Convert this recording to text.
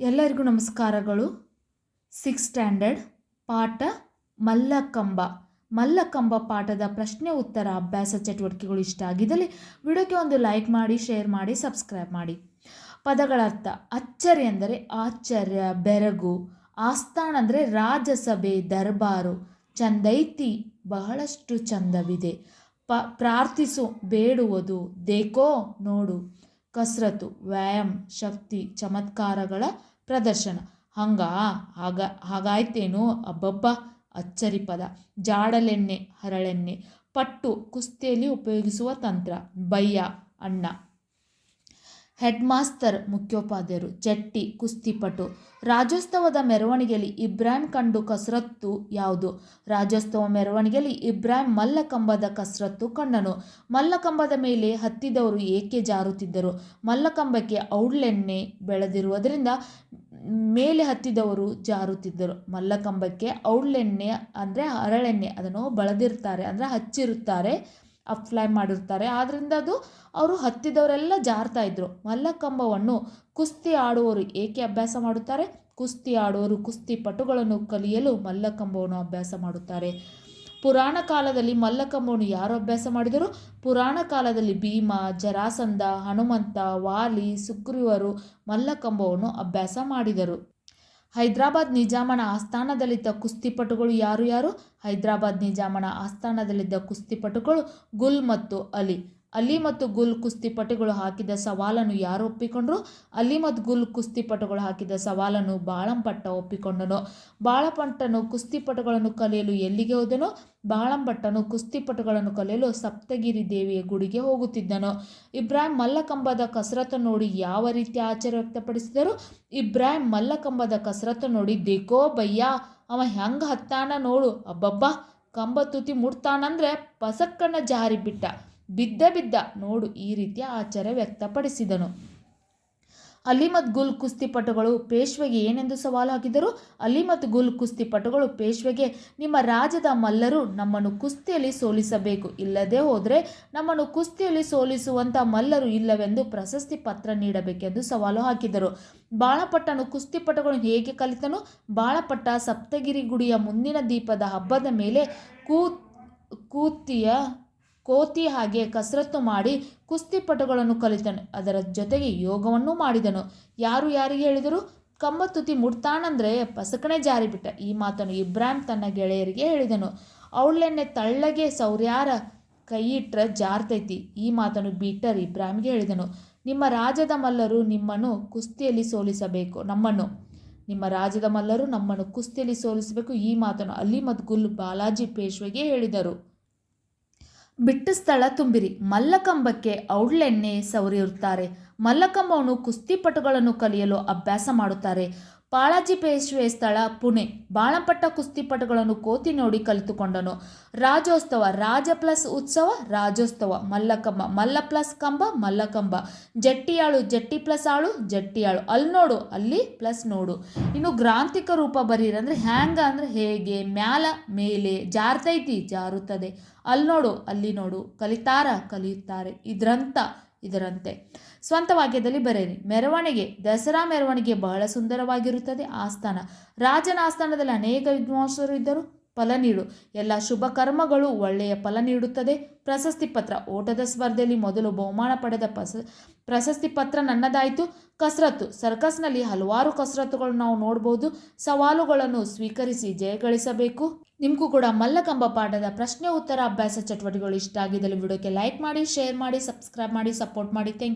ಎಲ್ಲರಿಗೂ ನಮಸ್ಕಾರಗಳು. Six standard ಪಾಠ ಮಲ್ಲಕಂಬ. ಮಲ್ಲಕಂಬ ಪಾಠದ ಪ್ರಶ್ನೆ ಉತ್ತರ ಅಭ್ಯಾಸ ಚಟುವಟಿಕೆಗಳು ಇಷ್ಟ ಆಗಿದ್ದಲ್ಲಿ ವಿಡಿಯೋಕ್ಕೆ ಒಂದು ಲೈಕ್ ಮಾಡಿ ಶೇರ್ ಮಾಡಿ ಸಬ್ಸ್ಕ್ರೈಬ್ ಮಾಡಿ. ಪದಗಳ ಅರ್ಥ, ಅಚ್ಚರಿ ಅಂದರೆ ಆಶ್ಚರ್ಯ, ಬೆರಗು. ಆಸ್ಥಾನ ಅಂದರೆ ರಾಜಸಭೆ, ದರ್ಬಾರು. ಚಂದೈತಿ, ಬಹಳಷ್ಟು ಚಂದವಿದೆ. ಪ, ಪ್ರಾರ್ಥಿಸು, ಬೇಡುವುದು, ದೇಕೋ, ನೋಡು. ಕಸರತ್ತು, ವ್ಯಾಯಾಮ, ಶಕ್ತಿ, ಚಮತ್ಕಾರಗಳ ಪ್ರದರ್ಶನ. ಹಂಗ, ಹಾಗ, ಹಾಗಾಯ್ತೇನು ಅಬ್ಬಬ್ಬ ಅಚ್ಚರಿ ಪದ. ಜಾಡಲೆಣ್ಣೆ, ಹರಳೆಣ್ಣೆ. ಪಟ್ಟು ಕುಸ್ತಿಯಲ್ಲಿ ಉಪಯೋಗಿಸುವ ತಂತ್ರ. ಬಯ್ಯ, ಅಣ್ಣ. ಹೆಡ್ ಮಾಸ್ತರ್ ಮುಖ್ಯೋಪಾಧ್ಯಾಯರು, ಜಟ್ಟಿ, ಕುಸ್ತಿಪಟು. ರಾಜ್ಯೋತ್ಸವದ ಮೆರವಣಿಗೆಯಲ್ಲಿ ಇಬ್ರಾಹಿಂ ಕಂಡು ಕಸರತ್ತು ಯಾವುದು? ರಾಜ್ಯೋತ್ಸವ ಮೆರವಣಿಗೆಯಲ್ಲಿ ಇಬ್ರಾಹಿಂ ಮಲ್ಲಕಂಬದ ಕಸರತ್ತು ಕಂಡನು ಮಲ್ಲಕಂಬದ ಮೇಲೆ ಹತ್ತಿದವರು ಏಕೆ ಜಾರುತ್ತಿದ್ದರು? ಮಲ್ಲಕಂಬಕ್ಕೆ ಔಡ್ಲೆಣ್ಣೆ ಬೆಳೆದಿರುವುದರಿಂದ ಮೇಲೆ ಹತ್ತಿದವರು ಜಾರುತ್ತಿದ್ದರು. ಮಲ್ಲಕಂಬಕ್ಕೆ ಔಡ್ಲೆಣ್ಣೆ ಅಂದರೆ ಹರಳೆಣ್ಣೆ ಅದನ್ನು ಬಳದಿರ್ತಾರೆ, ಅಂದರೆ ಹಚ್ಚಿರುತ್ತಾರೆ. ಅಪ್ಲೈ ಮಾಡಿರ್ತಾರೆ. ಆದ್ದರಿಂದ ಅದು ಅವರು ಹತ್ತಿದವರೆಲ್ಲ ಜಾರ್ತಾ ಇದ್ದರು ಮಲ್ಲಕಂಬವನ್ನು ಕುಸ್ತಿ ಆಡುವವರು ಏಕೆ ಅಭ್ಯಾಸ ಮಾಡುತ್ತಾರೆ? ಕುಸ್ತಿ ಆಡುವವರು ಕುಸ್ತಿ ಪಟುಗಳನ್ನು ಕಲಿಯಲು ಮಲ್ಲಕಂಬವನ್ನು ಅಭ್ಯಾಸ ಮಾಡುತ್ತಾರೆ. ಪುರಾಣ ಕಾಲದಲ್ಲಿ ಮಲ್ಲಕಂಬವನ್ನು ಯಾರು ಅಭ್ಯಾಸ ಮಾಡಿದರು? ಪುರಾಣ ಕಾಲದಲ್ಲಿ ಭೀಮ, ಜರಾಸಂಧ, ಹನುಮಂತ, ವಾಲಿ, ಸುಗ್ರೀವರು ಮಲ್ಲಕಂಬವನ್ನು ಅಭ್ಯಾಸ ಮಾಡಿದರು. ಹೈದರಾಬಾದ್ ನಿಜಾಮನ ಆಸ್ಥಾನದಲ್ಲಿದ್ದ ಕುಸ್ತಿಪಟುಗಳು ಯಾರು ಯಾರು? ಹೈದರಾಬಾದ್ ನಿಜಾಮನ ಆಸ್ಥಾನದಲ್ಲಿದ್ದ ಕುಸ್ತಿಪಟುಗಳು ಗುಲ್ ಮತ್ತು ಅಲಿ. ಅಲಿ ಮತ್ತು ಗುಲ್ ಕುಸ್ತಿಪಟುಗಳು ಹಾಕಿದ ಸವಾಲನ್ನು ಯಾರು ಒಪ್ಪಿಕೊಂಡ್ರು? ಅಲಿ ಮತ್ತು ಗುಲ್ ಕುಸ್ತಿಪಟುಗಳು ಹಾಕಿದ ಸವಾಲನ್ನು ಬಾಳಂಪಟ್ಟ ಒಪ್ಪಿಕೊಂಡನು. ಬಾಳಪಟ್ಟನು ಕುಸ್ತಿಪಟುಗಳನ್ನು ಕಲಿಯಲು ಎಲ್ಲಿಗೆ ಹೋದನು? ಬಾಳಂಪಟ್ಟನು ಕುಸ್ತಿಪಟುಗಳನ್ನು ಕಲಿಯಲು ಸಪ್ತಗಿರಿ ದೇವಿಯ ಗುಡಿಗೆ ಹೋಗುತ್ತಿದ್ದನು. ಇಬ್ರಾಹಿಂ ಮಲ್ಲಕಂಬದ ಕಸರತ್ತು ನೋಡಿ ಯಾವ ರೀತಿ ಆಶ್ಚರ್ಯ ವ್ಯಕ್ತಪಡಿಸಿದರು? ಇಬ್ರಾಹಿಂ ಮಲ್ಲಕಂಬದ ಕಸರತ್ತು ನೋಡಿ ದೇಕೋ ಬಯ್ಯ ಅವ ಹೆಂಗ ಹತ್ತಾನ ನೋಡು, ಅಬ್ಬಬ್ಬ, ಕಂಬ ತುತಿ ಮುಟ್ತಾನಂದ್ರೆ ಪಸಕ್ಕನ ಜಾರಿ ಬಿಟ್ಟ ಬಿದ್ದ ಬಿದ್ದ ನೋಡು ಈ ರೀತಿಯ ಆಚಾರ್ಯ ವ್ಯಕ್ತಪಡಿಸಿದನು. ಅಲಿಮತ್ ಗುಲ್ ಕುಸ್ತಿಪಟುಗಳು ಪೇಶ್ವೆಗೆ ಏನೆಂದು ಸವಾಲು ಹಾಕಿದರು ಅಲಿಮತ್ ಗುಲ್ ಕುಸ್ತಿಪಟುಗಳು ಪೇಶ್ವೆಗೆ, ನಿಮ್ಮ ರಾಜದ ಮಲ್ಲರು ನಮ್ಮನ್ನು ಕುಸ್ತಿಯಲ್ಲಿ ಸೋಲಿಸಬೇಕು, ಇಲ್ಲದೆ ಹೋದರೆ ನಮ್ಮನ್ನು ಕುಸ್ತಿಯಲ್ಲಿ ಸೋಲಿಸುವಂಥ ಮಲ್ಲರು ಇಲ್ಲವೆಂದು ಪ್ರಶಸ್ತಿ ಪತ್ರ ನೀಡಬೇಕೆಂದು ಸವಾಲು ಹಾಕಿದರು. ಬಾಳಪಟ್ಟನು ಕುಸ್ತಿಪಟುಗಳು ಹೇಗೆ ಕಲಿತನು? ಬಾಳಪಟ್ಟ ಸಪ್ತಗಿರಿ ಗುಡಿಯ ಮುಂದಿನ ದೀಪದ ಹಬ್ಬದ ಮೇಲೆ ಕೂ ಕೂತಿಯ ಕೋತಿ ಹಾಗೆ ಕಸರತ್ತು ಮಾಡಿ ಕುಸ್ತಿಪಟುಗಳನ್ನು ಕಲಿತನು. ಅದರ ಜೊತೆಗೆ ಯೋಗವನ್ನು ಮಾಡಿದನು. ಯಾರು ಯಾರಿಗೆ ಹೇಳಿದರು? ಕಂಬತ್ತುತಿ ಮುಟ್ತಾನಂದ್ರೆ ಪಸಕಣೆ ಜಾರಿಬಿಟ್ಟ. ಈ ಮಾತನ್ನು ಇಬ್ರಾಹಿಂ ತನ್ನ ಗೆಳೆಯರಿಗೆ ಹೇಳಿದನು. ಅವಳೆಣ್ಣೆ ತಳ್ಳಗೆ ಸೌರ್ಯಾರ ಕೈಯಿಟ್ರ ಜಾರ್ತೈತಿ. ಈ ಮಾತನ್ನು ಬೀಟರ್ ಇಬ್ರಾಹಿಂಗೆ ಹೇಳಿದನು. ನಿಮ್ಮ ರಾಜದ ಮಲ್ಲರು ನಿಮ್ಮನ್ನು ಕುಸ್ತಿಯಲ್ಲಿ ಸೋಲಿಸಬೇಕು, ನಮ್ಮನ್ನು. ನಿಮ್ಮ ರಾಜದ ಮಲ್ಲರು ನಮ್ಮನ್ನು ಕುಸ್ತಿಯಲ್ಲಿ ಸೋಲಿಸಬೇಕು. ಈ ಮಾತನ್ನು ಅಲಿ ಮತ್ತು ಗುಲ್ ಬಾಲಾಜಿ ಪೇಶ್ವೆಗೆ ಹೇಳಿದರು. ಬಿಟ್ಟ ಸ್ಥಳ ತುಂಬಿರಿ. ಮಲ್ಲಕಂಬಕ್ಕೆ ಔಡ್ಲೆಣ್ಣೆ ಸವರಿರುತ್ತಾರೆ. ಮಲ್ಲಕಂಬವನ್ನು ಕುಸ್ತಿಪಟುಗಳನ್ನು ಕಲಿಯಲು ಅಭ್ಯಾಸ ಮಾಡುತ್ತಾರೆ. ಬಾಳಾಜಿ ಪೇಶ್ವೆ ಸ್ಥಳ ಪುಣೆ. ಬಾಳಪಟ್ಟ ಕುಸ್ತಿಪಟುಗಳನ್ನು ಕೋತಿ ನೋಡಿ ಕಲಿತುಕೊಂಡನು. ರಾಜೋತ್ಸವ ರಾಜ ಪ್ಲಸ್ ಉತ್ಸವ ರಾಜೋತ್ಸವ ಮಲ್ಲಕಂಬ, ಮಲ್ಲ ಪ್ಲಸ್ ಕಂಬ, ಮಲ್ಲಕಂಬ. ಜಟ್ಟಿಯಾಳು, ಜಟ್ಟಿ ಪ್ಲಸ್ ಆಳು, ಜಟ್ಟಿಯಾಳು. ಅಲ್ಲಿ ನೋಡು, ಅಲ್ಲಿ ಪ್ಲಸ್ ನೋಡು. ಇನ್ನು ಗ್ರಾಂಥಿಕ ರೂಪ ಬರೀರಂದ್ರೆ ಹ್ಯಾಂಗ ಅಂದರೆ ಹೇಗೆ? ಮ್ಯಾಲ, ಮೇಲೆ. ಜಾರ್ತೈತಿ ಜಾರುತ್ತದೆ. ಅಲ್ಲಿ ನೋಡು ಅಲ್ಲಿ ನೋಡು. ಕಲಿತಾರ, ಕಲಿಯುತ್ತಾರೆ. ಇದ್ರಂತ ಇದರಂತೆ. ಸ್ವಂತ ವಾಕ್ಯದಲ್ಲಿ ಬರೆಯಿರಿ. ಮೆರವಣಿಗೆ, ದಸರಾ ಮೆರವಣಿಗೆ ಬಹಳ ಸುಂದರವಾಗಿರುತ್ತದೆ. ಆಸ್ಥಾನ. ರಾಜನ ಆಸ್ಥಾನದಲ್ಲಿ ಅನೇಕ ವಿದ್ವಾಂಸರು ಇದ್ದರು. ಫಲ ನೀಡು. ಎಲ್ಲ ಶುಭ ಕರ್ಮಗಳು ಒಳ್ಳೆಯ ಫಲ ನೀಡುತ್ತದೆ. ಪ್ರಶಸ್ತಿ ಪತ್ರ, ಓಟದ ಸ್ಪರ್ಧೆಯಲ್ಲಿ ಮೊದಲು ಬಹುಮಾನ ಪಡೆದ ಪ್ರಸ ಪ್ರಶಸ್ತಿ ಪತ್ರ ನನ್ನದಾಯಿತು. ಕಸರತ್ತು, ಸರ್ಕಸ್ನಲ್ಲಿ ಹಲವಾರು ಕಸರತ್ತುಗಳನ್ನು ನಾವು ನೋಡ್ಬೋದು. ಸವಾಲುಗಳನ್ನು ಸ್ವೀಕರಿಸಿ ಜಯಗಳಿಸಬೇಕು ನಿಮಗೂ ಕೂಡ ಮಲ್ಲಕಂಬ ಪಾಠದ ಪ್ರಶ್ನೆ ಉತ್ತರ ಅಭ್ಯಾಸ ಚಟುವಟಿಕೆಗಳು ಇಷ್ಟ ಆಗಿದ್ದಲ್ಲಿ ವಿಡಿಯೋಕ್ಕೆ ಲೈಕ್ ಮಾಡಿ ಶೇರ್ ಮಾಡಿ ಸಬ್ಸ್ಕ್ರೈಬ್ ಮಾಡಿ ಸಪೋರ್ಟ್ ಮಾಡಿ. ಥ್ಯಾಂಕ್